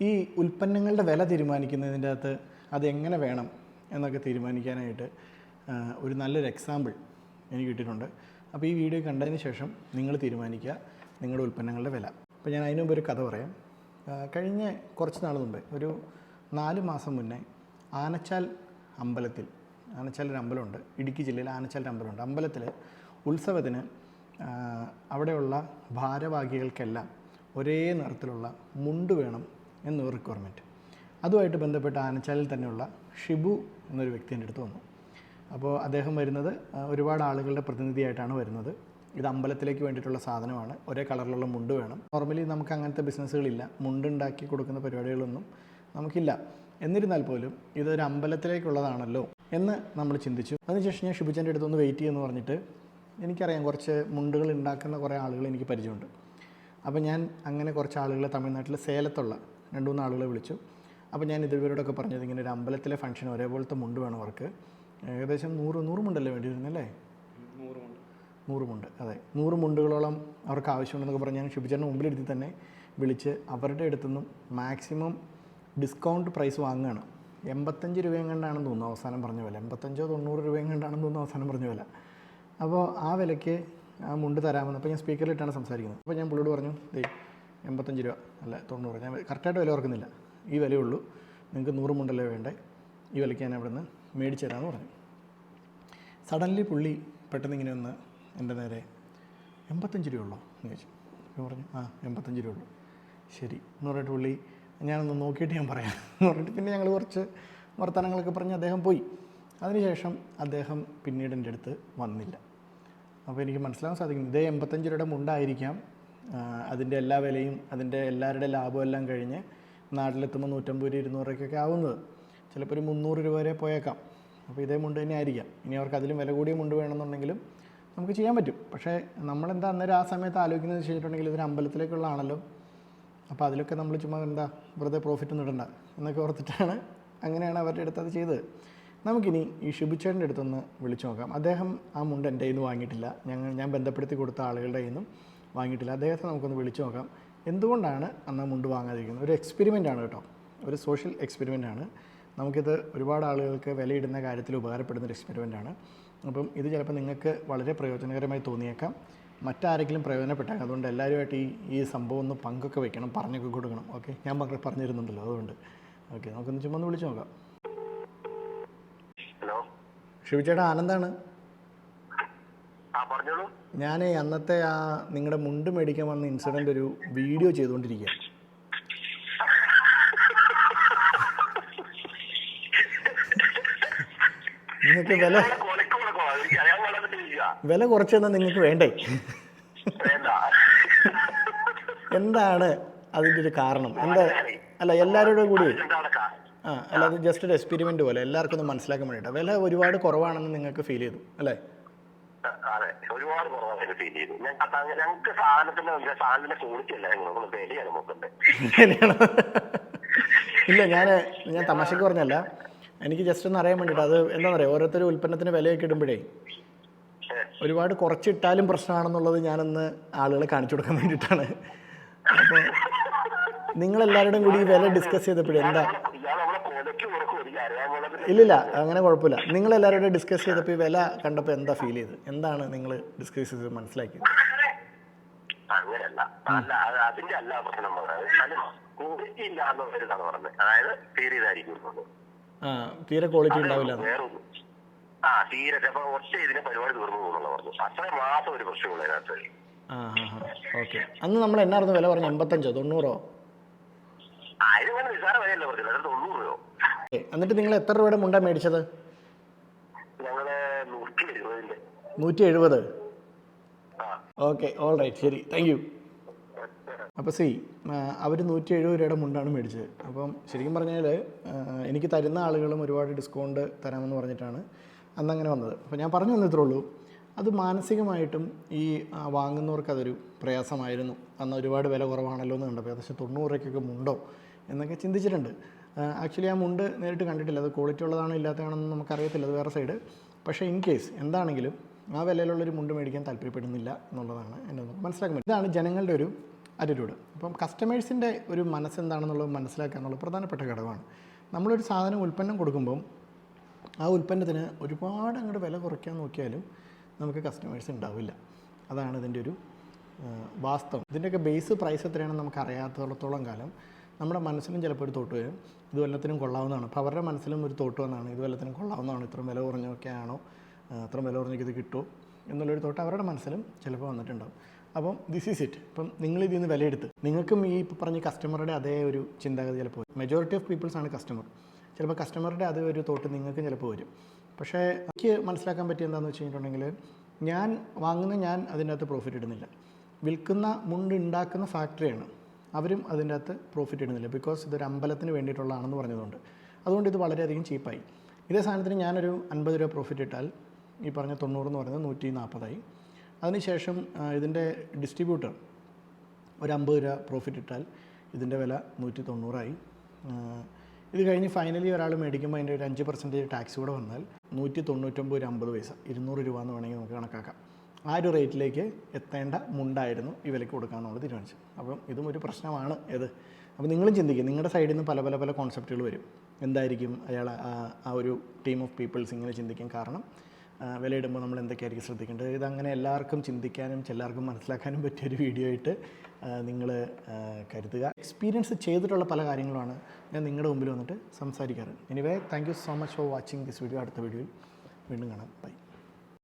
ഈ ഉൽപ്പന്നങ്ങളുടെ വില തീരുമാനിക്കുന്നതിന്റെ അകത്ത് അതെങ്ങനെ വേണം എന്നൊക്കെ തീരുമാനിക്കാനായിട്ട് ഒരു നല്ലൊരു എക്സാമ്പിൾ എനിക്ക് കിട്ടിയിട്ടുണ്ട്. അപ്പോൾ ഈ വീഡിയോ കണ്ടതിന് ശേഷം നിങ്ങൾ തീരുമാനിക്കുക നിങ്ങളുടെ ഉൽപ്പന്നങ്ങളുടെ വില. അപ്പോൾ ഞാൻ അതിനു മുമ്പ് ഒരു കഥ പറയാം. കഴിഞ്ഞ കുറച്ച് നാൾ മുമ്പേ ഒരു നാല് മാസം മുന്നേ ആനച്ചാൽ അമ്പലത്തിൽ ആനച്ചാൽ ഒരു അമ്പലമുണ്ട് ഇടുക്കി ജില്ലയിൽ ആനച്ചാൽ ഒരു അമ്പലമുണ്ട്. അമ്പലത്തിൽ ഉത്സവത്തിന് അവിടെയുള്ള ഭാരവാഹികൾക്കെല്ലാം ഒരേ നിറത്തിലുള്ള മുണ്ട് വേണം എന്നൊരു റിക്വയർമെന്റ് അതുമായിട്ട് ബന്ധപ്പെട്ട് ആനച്ചാലിൽ തന്നെയുള്ള ഷിബു എന്നൊരു വ്യക്തി എന്റെ അടുത്ത് വന്നു. അപ്പോൾ അദ്ദേഹം വരുന്നത് ഒരുപാട് ആളുകളുടെ പ്രതിനിധിയായിട്ടാണ് വരുന്നത്. ഇത് അമ്പലത്തിലേക്ക് വേണ്ടിയിട്ടുള്ള സാധനമാണ്. ഒരേ കളറിലുള്ള മുണ്ട് വേണം. നോർമലി നമുക്ക് അങ്ങനത്തെ ബിസിനസ്സുകളില്ല മുണ്ടുണ്ടാക്കി കൊടുക്കുന്ന പരിപാടികളൊന്നും നമുക്കില്ല. എന്നിരുന്നാൽ പോലും ഇതൊരു അമ്പലത്തിലേക്കുള്ളതാണല്ലോ എന്ന് നമ്മൾ ചിന്തിച്ചു. അതിനുശേഷം ഞാൻ ഷിബുച്ചന്റെ അടുത്തൊന്ന് വെയിറ്റ് ചെയ്യുമെന്ന് പറഞ്ഞിട്ട് എനിക്കറിയാം കുറച്ച് മുണ്ടുകൾ ഉണ്ടാക്കുന്ന കുറേ ആളുകൾ എനിക്ക് പരിചയമുണ്ട്. അപ്പോൾ ഞാൻ അങ്ങനെ കുറച്ച് ആളുകളെ തമിഴ്നാട്ടിലെ സേലത്തുള്ള രണ്ട് മൂന്ന് ആളുകളെ വിളിച്ചു. അപ്പോൾ ഞാൻ ഇതുവരോടൊക്കെ പറഞ്ഞത് ഇങ്ങനെ ഒരു അമ്പലത്തിലെ ഫംഗ്ഷൻ ഒരേപോലത്തെ മുണ്ട് വേണം അവർക്ക്. ഏകദേശം നൂറ് നൂറ് മുണ്ടല്ലേ വേണ്ടിയിരുന്നല്ലേ? നൂറ് മുണ്ട്. അതെ. നൂറ് മുണ്ടുകളോളം അവർക്ക് ആവശ്യമുണ്ടെന്നൊക്കെ പറഞ്ഞ് ഞാൻ ഷിബിച്ചറിന് മുമ്പിലിരുത്തി തന്നെ വിളിച്ച് അവരുടെ അടുത്തുനിന്നും മാക്സിമം ഡിസ്കൗണ്ട് പ്രൈസ് വാങ്ങുകയാണ്. എൺപത്തഞ്ച് രൂപയും കണ്ടാണെന്ന് തോന്നുന്നു അവസാനം പറഞ്ഞ വില. എൺപത്തഞ്ചോ തൊണ്ണൂറ് രൂപയും കണ്ടാണെന്ന് തോന്നുന്നു അവസാനം പറഞ്ഞ വില. അപ്പോൾ ആ വിലയ്ക്ക് ആ മുണ്ട് തരാമെന്ന്. അപ്പോൾ ഞാൻ സ്പീക്കറിലിട്ടാണ് സംസാരിക്കുന്നത്. അപ്പോൾ ഞാൻ പുള്ളിയോട് പറഞ്ഞു ദേ എൺപത്തഞ്ച് രൂപ അല്ല തൊണ്ണൂറ്. ഞാൻ കറക്റ്റായിട്ട് വില ഓർക്കുന്നില്ല. ഈ വിലയുള്ളൂ. നിങ്ങൾക്ക് നൂറ് മുണ്ടല്ലേ വേണ്ടേ? ഈ വിലയ്ക്ക് ഞാൻ അവിടെ നിന്ന് മേടിച്ചു തരാമെന്ന് പറഞ്ഞു. സഡൻലി പുള്ളി പെട്ടെന്ന് ഇങ്ങനെ ഒന്ന് എന്റെ നേരെ എൺപത്തഞ്ച് രൂപയുള്ളോ? എന്ന് ചോദിച്ചു. ഞാൻ പറഞ്ഞു ആ എൺപത്തഞ്ച് രൂപയുള്ളൂ. ശരി. എന്ന് പറഞ്ഞിട്ട് പുള്ളി ഞാനൊന്ന് നോക്കിയിട്ട് ഞാൻ പറയാം. എന്ന് പറഞ്ഞിട്ട് പിന്നെ ഞങ്ങൾ കുറച്ച് വർത്തമാനങ്ങളൊക്കെ പറഞ്ഞ് അദ്ദേഹം പോയി. അതിനുശേഷം അദ്ദേഹം പിന്നീട് എന്റെ അടുത്ത് വന്നില്ല. അപ്പോൾ എനിക്ക് മനസ്സിലാക്കാൻ സാധിക്കും ഇതേ എൺപത്തഞ്ച് രൂപയുടെ മുണ്ടായിരിക്കാം അതിന്റെ എല്ലാ വിലയും അതിന്റെ എല്ലാവരുടെ ലാഭവും എല്ലാം കഴിഞ്ഞ് നാട്ടിലെത്തുമ്പോൾ നൂറ്റമ്പത് രൂപ ഇരുന്നൂറ് രൂപയ്ക്കൊക്കെ ആവുന്നത്. ചിലപ്പോൾ ഒരു മുന്നൂറ് രൂപ വരെ പോയേക്കാം. അപ്പോൾ ഇതേ മുണ്ട് തന്നെ ആയിരിക്കാം. ഇനി അവർക്ക് അതിലും വില കൂടിയ മുണ്ട് വേണമെന്നുണ്ടെങ്കിലും നമുക്ക് ചെയ്യാൻ പറ്റും. പക്ഷേ നമ്മളെന്താ അന്നേരം ആ സമയത്ത് ആലോചിക്കുന്നത് വെച്ച് കഴിഞ്ഞിട്ടുണ്ടെങ്കിൽ ഇതൊരു അമ്പലത്തിലേക്കുള്ളതാണല്ലോ. അപ്പോൾ അതിലൊക്കെ നമ്മൾ ചുമ്മാ എന്താ വെറുതെ പ്രോഫിറ്റ് ഒന്നും ഇടണ്ട എന്നൊക്കെ ഓർത്തിട്ടാണ് അങ്ങനെയാണ് അവരുടെ അടുത്ത് അത് ചെയ്തത്. നമുക്കിനി ഈ ഷിബുച്ചേട്ടന്റെ അടുത്തൊന്ന് വിളിച്ചു നോക്കാം. അദ്ദേഹം ആ മുണ്ട് എന്റെ കയ്യിൽ നിന്ന് വാങ്ങിയിട്ടില്ല. ഞങ്ങൾ ഞാൻ ബന്ധപ്പെടുത്തി കൊടുത്ത ആളുകളുടെ കയ്യിൽ നിന്നും വാങ്ങിയിട്ടില്ല. അദ്ദേഹത്തെ നമുക്കൊന്ന് വിളിച്ചു നോക്കാം. എന്തുകൊണ്ടാണ് അന്ന് മുണ്ട് വാങ്ങാതിരിക്കുന്നത്? ഒരു എക്സ്പെരിമെന്റ് ആണ് കേട്ടോ. ഒരു സോഷ്യൽ എക്സ്പെരിമെന്റ് ആണ്. നമുക്കിത് ഒരുപാട് ആളുകൾക്ക് വിലയിടുന്ന കാര്യത്തിൽ ഉപകാരപ്പെടുന്ന ഒരു എക്സ്പെരിമെന്റ് ആണ്. അപ്പം ഇത് ചിലപ്പോൾ നിങ്ങൾക്ക് വളരെ പ്രയോജനകരമായി തോന്നിയേക്കാം. മറ്റാരെങ്കിലും പ്രയോജനപ്പെട്ടേക്കാം അതുകൊണ്ട് എല്ലാവരുമായിട്ട് ഈ ഈ സംഭവം ഒന്ന് പങ്കൊക്കെ വെക്കണം. പറഞ്ഞൊക്കെ കൊടുക്കണം. ഓക്കെ? ഞാൻ പറഞ്ഞു പറഞ്ഞിരുന്നുണ്ടല്ലോ. അതുകൊണ്ട്. ഓക്കെ നമുക്കൊന്ന് ചുമ്മാ ഒന്ന് വിളിച്ചു നോക്കാം. ഹലോ? ഷിബിച്ചേട്ടാ ആനന്ദാണ്? ഞാൻ അന്നത്തെ ആ നിങ്ങളുടെ മുണ്ട് മേടിക്കാൻ വന്ന ഇൻസിഡന്റ് ഒരു വീഡിയോ ചെയ്തുകൊണ്ടിരിക്കുക നിങ്ങൾക്ക് വില വില കുറച്ച് നിങ്ങൾക്ക് വേണ്ടേ? വേണ്ട. എന്താണ് അതിന്റെ ഒരു കാരണം? എന്താ അല്ല എല്ലാവരോടും കൂടി ആ അല്ല അത് ജസ്റ്റ് ഒരു എക്സ്പെരിമെന്റ് പോലെ. എല്ലാവർക്കും ഒന്ന് മനസ്സിലാക്കാൻ വേണ്ടിയിട്ടാണ് വില ഒരുപാട് കുറവാണെന്ന് നിങ്ങൾക്ക് ഫീൽ ചെയ്തു അല്ലേ? അതെ ഒരുപാട് കുറവാണ് ഫീൽ ചെയ്തു ഞാൻ ഞങ്ങൾക്ക് സാധനത്തിന്റെ സാധനത്തിന്റെ ക്വാളിറ്റി അല്ല ഞങ്ങൾ വിലയാണ് ഇല്ല ഞാൻ ഞാൻ തമാശക്ക് പറഞ്ഞല്ല എനിക്ക് ജസ്റ്റ് ഒന്ന് അറിയാൻ വേണ്ടിയിട്ട് അത് എന്താ പറയുക ഓരോരുത്തരും ഉൽപ്പന്നത്തിന് വിലയൊക്കെ ഇടുമ്പോഴേ ഒരുപാട് കുറച്ചിട്ടാലും പ്രശ്നമാണെന്നുള്ളത് ഞാനൊന്ന് ആളുകളെ കാണിച്ചു കൊടുക്കാൻ വേണ്ടിയിട്ടാണ് അപ്പോൾ നിങ്ങളെല്ലാവരുടെയും കൂടി വില ഡിസ്കസ് ചെയ്തപ്പോഴേ എന്താ ഇല്ലില്ല അങ്ങനെ കുഴപ്പമില്ല. നിങ്ങൾ നിങ്ങളെല്ലാവരും ഡിസ്കസ് ചെയ്തപ്പോൾ ഈ വില കണ്ടപ്പോൾ എന്താ ഫീൽ ചെയ്ത് എന്താണ് നിങ്ങൾ ഡിസ്കസ് ചെയ്ത് മനസ്സിലാക്കിയത്? അങ്ങനെയല്ല അല്ല അത് അതിന്റെ അല്ല പ്രശ്നം പറഞ്ഞത്. ക്വാളിറ്റി ഇല്ല പറഞ്ഞത് അതായത് തീരെ ഇതായിരിക്കും ആ തീരെ ക്വാളിറ്റി ഉണ്ടാവില്ല. എന്ന്. വേറൊന്നും. ആ തീരെ. അപ്പൊ ഒറ്റ ഇതിനെ പരിപാടി തീർന്നു പോകുന്നുള്ള പറഞ്ഞു. അത്ര മാത്രം ഒരു പ്രശ്നമുള്ള അതിനകത്ത്. ആ ആ ആ ഓക്കെ. അന്ന് നമ്മൾ എന്നായിരുന്നു വില പറഞ്ഞു എൺപത്തഞ്ചോ? തൊണ്ണൂറോ? നിസാര വിലയല്ല പറഞ്ഞത്. തൊണ്ണൂറ് രൂപ ഏ, എന്നിട്ട് നിങ്ങൾ എത്ര രൂപയുടെ മുണ്ട മേടിച്ചത്? നൂറ്റി എഴുപത്? ഓക്കെ ഓൾ റൈറ്റ് ശരി. താങ്ക് യു അപ്പോൾ സി അവർ നൂറ്റി എഴുപത് രൂപയുടെ മുണ്ടാണ് മേടിച്ചത്. അപ്പം ശരിക്കും പറഞ്ഞാൽ എനിക്ക് തരുന്ന ആളുകളും ഒരുപാട് ഡിസ്കൗണ്ട് തരാമെന്ന് പറഞ്ഞിട്ടാണ് അന്ന് അങ്ങനെ വന്നത്. അപ്പോൾ ഞാൻ പറഞ്ഞു വന്നത്രേ ഉള്ളൂ അത് മാനസികമായിട്ടും ഈ വാങ്ങുന്നവർക്ക് അതൊരു പ്രയാസമായിരുന്നു. അന്ന് ഒരുപാട് വില കുറവാണല്ലോ എന്ന് കണ്ടപ്പോൾ ഏകദേശം തൊണ്ണൂറ് രൂപയ്ക്കൊക്കെ മുണ്ടോ എന്നൊക്കെ ചിന്തിച്ചിട്ടുണ്ട്. ആക്ച്വലി ആ മുണ്ട് നേരിട്ട് കണ്ടിട്ടില്ല. അത് ക്വാളിറ്റി ഉള്ളതാണോ ഇല്ലാത്തതാണോ എന്ന് നമുക്കറിയത്തില്ല. അത് വേറെ സൈഡ് പക്ഷേ ഇൻ കേസ് എന്താണെങ്കിലും ആ വിലയിലുള്ളൊരു മുണ്ട് മേടിക്കാൻ താല്പര്യപ്പെടുന്നില്ല എന്നുള്ളതാണ് എന്റെ മനസ്സിലാക്കാൻ പറ്റും ഇതാണ് ജനങ്ങളുടെ ഒരു അറ്റിറ്റ്യൂഡ് അപ്പം കസ്റ്റമേഴ്സിന്റെ ഒരു മനസ്സെന്താണെന്നുള്ളത് മനസ്സിലാക്കുക എന്നുള്ളത് പ്രധാനപ്പെട്ട ഘടകമാണ്. നമ്മളൊരു സാധനം ഉൽപ്പന്നം കൊടുക്കുമ്പം ആ ഉൽപ്പന്നത്തിന് ഒരുപാട് അങ്ങോട്ട് വില കുറയ്ക്കാൻ നോക്കിയാലും നമുക്ക് കസ്റ്റമേഴ്സ് ഉണ്ടാവില്ല. അതാണ് ഇതിന്റെ ഒരു വാസ്തവം. ഇതിന്റെയൊക്കെ ബേസ് പ്രൈസ് എത്രയാണെന്ന് നമുക്ക് അറിയാത്തോളത്തോളം കാലം നമ്മുടെ മനസ്സിലും ചിലപ്പോൾ ഒരു തോട്ട് വരും. ഇത് വല്ലത്തിനും കൊള്ളാവുന്നതാണ്. അപ്പോൾ അവരുടെ മനസ്സിലും ഒരു തോട്ട് വന്നതാണ് ഇത് വല്ലത്തിനും കൊള്ളാവുന്നതാണ്. ഇത്രയും വില കുറഞ്ഞൊക്കെ ആണോ? അത്ര വില കുറഞ്ഞൊക്കെ ഇത് കിട്ടുമോ? എന്നുള്ളൊരു തോട്ട് അവരുടെ മനസ്സിലും ചിലപ്പോൾ വന്നിട്ടുണ്ടാവും. അപ്പം ദിസ് ഈസ് ഇറ്റ് ഇപ്പം നിങ്ങൾ ഇതിൽ നിന്ന് വിലയെടുത്ത് നിങ്ങൾക്കും ഈ ഇപ്പോൾ പറഞ്ഞ കസ്റ്റമറുടെ അതേ ഒരു ചിന്താഗതി ചിലപ്പോൾ വരും. മെജോറിറ്റി ഓഫ് പീപ്പിൾസ് ആണ് കസ്റ്റമർ ചിലപ്പോൾ കസ്റ്റമറുടെ അതേ ഒരു തോട്ട് നിങ്ങൾക്കും ചിലപ്പോൾ വരും. പക്ഷേ എനിക്ക് മനസ്സിലാക്കാൻ പറ്റിയ എന്താണെന്ന് വെച്ച് കഴിഞ്ഞിട്ടുണ്ടെങ്കിൽ ഞാൻ വാങ്ങുന്ന ഞാൻ അതിന്റെ അകത്ത് പ്രോഫിറ്റ് ഇടുന്നില്ല. വിൽക്കുന്ന മുണ്ട് ഉണ്ടാക്കുന്ന ഫാക്ടറിയാണ് അവരും അതിന്റെ അകത്ത് പ്രോഫിറ്റ് ഇടുന്നില്ല. ബിക്കോസ് ഇതൊരു അമ്പലത്തിന് വേണ്ടിയിട്ടുള്ളതാണെന്ന് പറഞ്ഞതുകൊണ്ട്. അതുകൊണ്ട് ഇത് വളരെയധികം ചീപ്പായി ഇതേ സാധനത്തിന് ഞാനൊരു അൻപത് രൂപ പ്രോഫിറ്റ് ഇട്ടാൽ ഈ പറഞ്ഞ തൊണ്ണൂറ് എന്ന് പറയുന്നത് നൂറ്റി നാൽപ്പതായി. അതിനുശേഷം ഇതിന്റെ ഡിസ്ട്രിബ്യൂട്ടർ ഒരു അമ്പത് രൂപ പ്രോഫിറ്റ് ഇട്ടാൽ ഇതിന്റെ വില നൂറ്റി തൊണ്ണൂറായി. ഇത് കഴിഞ്ഞ് ഫൈനലി ഒരാൾ മേടിക്കുമ്പോൾ അതിന്റെ ഒരു അഞ്ച് പെർസെന്റേജ് ടാക്സ് കൂടെ വന്നാൽ നൂറ്റി തൊണ്ണൂറ്റൊമ്പത് ഒരു അമ്പത് പൈസ. ഇരുന്നൂറ് രൂപ എന്ന് വേണമെങ്കിൽ നമുക്ക് കണക്കാക്കാം. ആ ഒരു റേറ്റിലേക്ക് എത്തേണ്ട മുണ്ടായിരുന്നു ഈ വിലയ്ക്ക് കൊടുക്കാമെന്നുള്ളത് തീരുമാനിച്ചത്. അപ്പം ഇതും ഒരു പ്രശ്നമാണ് ഇത്. അപ്പോൾ നിങ്ങളും ചിന്തിക്കും നിങ്ങളുടെ സൈഡിൽ നിന്ന് പല പല പല കോൺസെപ്റ്റുകൾ വരും. എന്തായിരിക്കും അയാൾ ആ- ഒരു ടീം ഓഫ് പീപ്പിൾസ് ഇങ്ങനെ ചിന്തിക്കും കാരണം? വിലയിടുമ്പോൾ നമ്മൾ എന്തൊക്കെയായിരിക്കും ശ്രദ്ധിക്കേണ്ടത്? ഇതങ്ങനെ എല്ലാവർക്കും ചിന്തിക്കാനും എല്ലാവർക്കും മനസ്സിലാക്കാനും പറ്റിയ ഒരു വീഡിയോ ആയിട്ട് നിങ്ങൾ കരുതുക. എക്സ്പീരിയൻസ് ചെയ്തിട്ടുള്ള പല കാര്യങ്ങളുമാണ് ഞാൻ നിങ്ങളുടെ മുമ്പിൽ വന്നിട്ട് സംസാരിക്കാറ്. Anyway thank you so much for watching this video അടുത്ത വീഡിയോയിൽ വീണ്ടും കാണാം. ബൈ